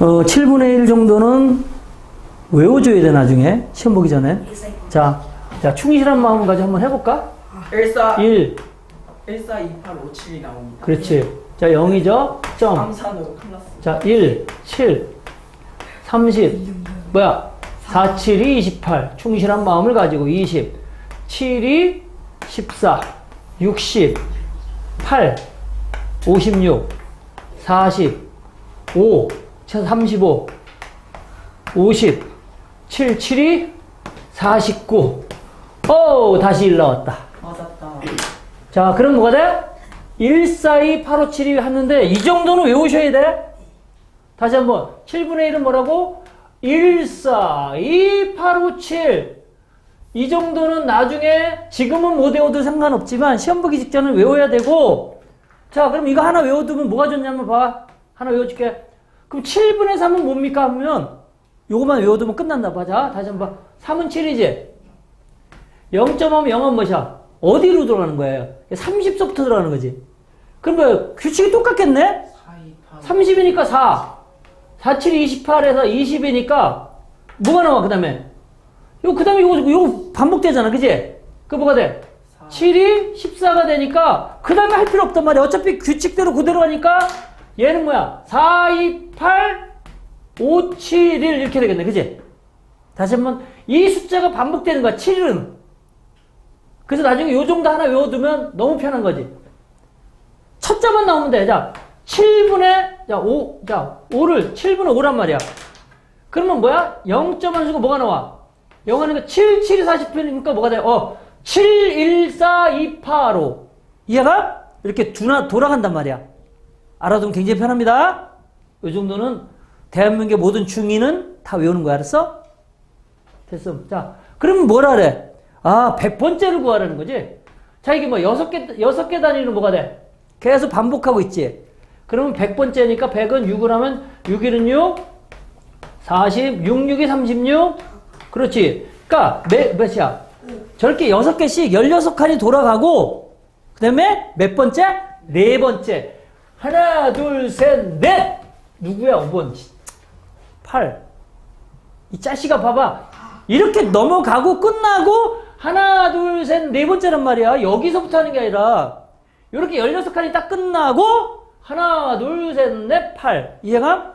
어, 7분의 1 정도는 외워줘야 돼, 나중에. 시험 보기 전에. 자, 자, 충실한 마음을 가지고 한번 해볼까? 14 1. 14 28 57이 나옵니다. 그렇지. 자, 0이죠? 점. 33으로 클났습니다. 자, 1, 7, 30, 뭐야? 4, 7이 28. 충실한 마음을 가지고 20, 7이 14, 60, 8, 56, 40, 5, 35, 50, 7, 7이 49. 오, 다시 1 나왔다. 맞았다. 자, 그럼 뭐가 돼? 1, 4, 2, 8, 5, 7이 하는데 이 정도는 외우셔야 돼. 다시 한번 7분의 1은 뭐라고? 1, 4, 2, 8, 5, 7. 이 정도는 나중에 지금은 못 외워도 상관없지만 시험 보기 직전에 외워야 되고 자 그럼 이거 하나 외워두면 뭐가 좋냐면 봐 하나 외워줄게 그럼 7분의 3은 뭡니까? 하면 요거만 외워두면 끝난다. 봐자. 다시 한번 봐. 3은 7이지? 0.5면 0은 뭐야? 어디로 들어가는 거예요? 30서부터 들어가는 거지. 그럼 뭐 규칙이 똑같겠네? 4 28 30이니까 4. 4, 7, 28에서 20이니까 뭐가 나와, 그 다음에? 요, 그 다음에 요거, 요거 반복되잖아, 그지? 그 뭐가 돼? 7이 14가 되니까 그 다음에 할 필요 없단 말이야. 어차피 규칙대로 그대로 하니까 얘는 뭐야? 4, 2, 8, 5, 7, 1 이렇게 되겠네, 그지? 다시 한번 이 숫자가 반복되는 거야, 7은. 그래서 나중에 요 정도 하나 외워두면 너무 편한 거지. 첫 자만 나오면 돼. 자, 7분의, 자, 5, 자, 5를 7분의 5란 말이야. 그러면 뭐야? 0.1 주고 뭐가 나와? 0 하니까 7, 7이 40분이니까 뭐가 돼? 어, 7, 1, 4, 2, 8, 5. 이해가? 이렇게 두나 돌아간단 말이야. 알아두면 굉장히 편합니다. 이 정도는 대한민국의 모든 중위는 다 외우는 거야. 알았어? 됐어. 자, 그러면 뭐라 그래? 아, 100번째를 구하라는 거지? 자, 이게 뭐 여섯 개, 여섯 개 단위로 뭐가 돼? 계속 반복하고 있지? 그러면 100번째니까 100은 6을 하면 6일은 6, 40, 6, 6이 36. 그렇지. 그니까, 몇, 몇이야? 저렇게 6개씩 16칸이 돌아가고, 그 다음에 몇 번째? 네 번째. 하나, 둘, 셋, 넷! 누구야, 5번? 8. 이 짜식아 봐봐. 이렇게 넘어가고 끝나고 하나, 둘, 셋, 네 번째란 말이야. 여기서부터 하는 게 아니라 이렇게 16칸이 딱 끝나고 하나, 둘, 셋, 넷, 팔. 이해가?